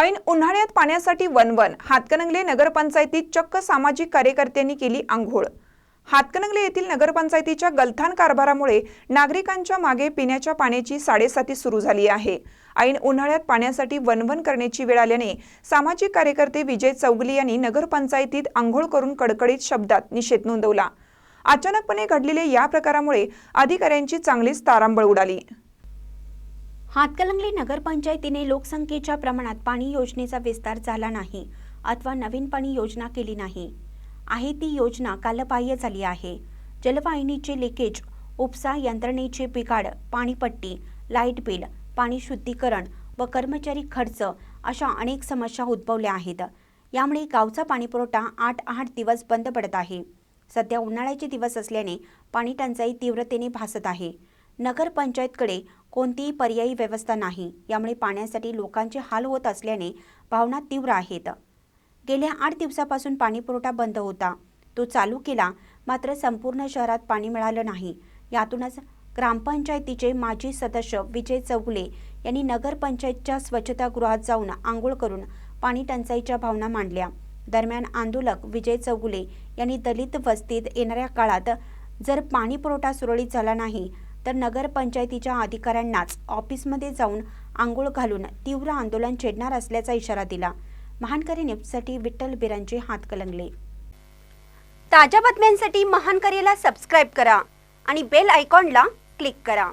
ऐन उन्हाळ्यात पाण्यासाठी वनवन हातकणंगले नगरपंचायतीत चक्क सामाजिक कार्यकर्त्यांनी केली आंघोळ. हातकणंगले येथील नगरपंचायतीच्या गलथान कारभारामुळे नागरिकांच्या मागे पिण्याच्या पाण्याची साडेसाती सुरू झाली आहे. ऐन उन्हाळ्यात पाण्यासाठी वनवन करण्याची वेळ आल्याने सामाजिक कार्यकर्ते विजय चौगली यांनी नगरपंचायतीत आंघोळ करून कडकडीत शब्दात निषेध नोंदवला. अचानकपणे घडलेल्या या प्रकारामुळे अधिकाऱ्यांची चांगलीच तारांबळ उडाली. हातकलंगली नगरपंचायतीने लोकसंख्येच्या प्रमाणात पाणी योजनेचा विस्तार झाला नाही अथवा नवीन पाणी योजना केली नाही. आहे ती योजना कालबाह्य झाली आहे. जलवाहिनीचे लिकेज उपसा यंत्रणेचे बिघाड पाणीपट्टी लाइट बिल पाणी शुद्धीकरण व कर्मचारी खर्च अशा अनेक समस्या उद्भवल्या आहेत. यामुळे गावचा पाणीपुरवठा आठ आठ दिवस बंद पडत आहे. सध्या उन्हाळ्याचे दिवस असल्याने पाणी टंचाई तीव्रतेने भासत आहे. नगरपंचायतकडे कोणतीही पर्यायी व्यवस्था नाही. यामुळे पाण्यासाठी लोकांचे हाल होत असल्याने भावना तीव्र आहेत. गेल्या आठ दिवसापासून पाणीपुरवठा बंद होता. तो चालू केला मात्र संपूर्ण शहरात पाणी मिळालं नाही. यातूनच ग्रामपंचायतीचे माजी सदस्य विजय चौगुले यांनी नगरपंचायतच्या स्वच्छतागृहात जाऊन आंघोळ करून पाणी टंचाईच्या भावना मांडल्या. दरम्यान आंदोलक विजय चौगुले यांनी दलित वस्तीत येणाऱ्या काळात जर पाणी पुरवठा सुरळीत झाला नाही तर नगरपंचायतीच्या अधिकाऱ्यांनाच ऑफिसमध्ये जाऊन आंघोळ घालून तीव्र आंदोलन छेडणार असल्याचा इशारा दिला. महानकरी न्यूजसाठी विठ्ठल बिरांचे हात कलंगले. ताज्या बातम्यांसाठी महानकरीला सबस्क्राईब करा आणि बेल आयकॉनला क्लिक करा.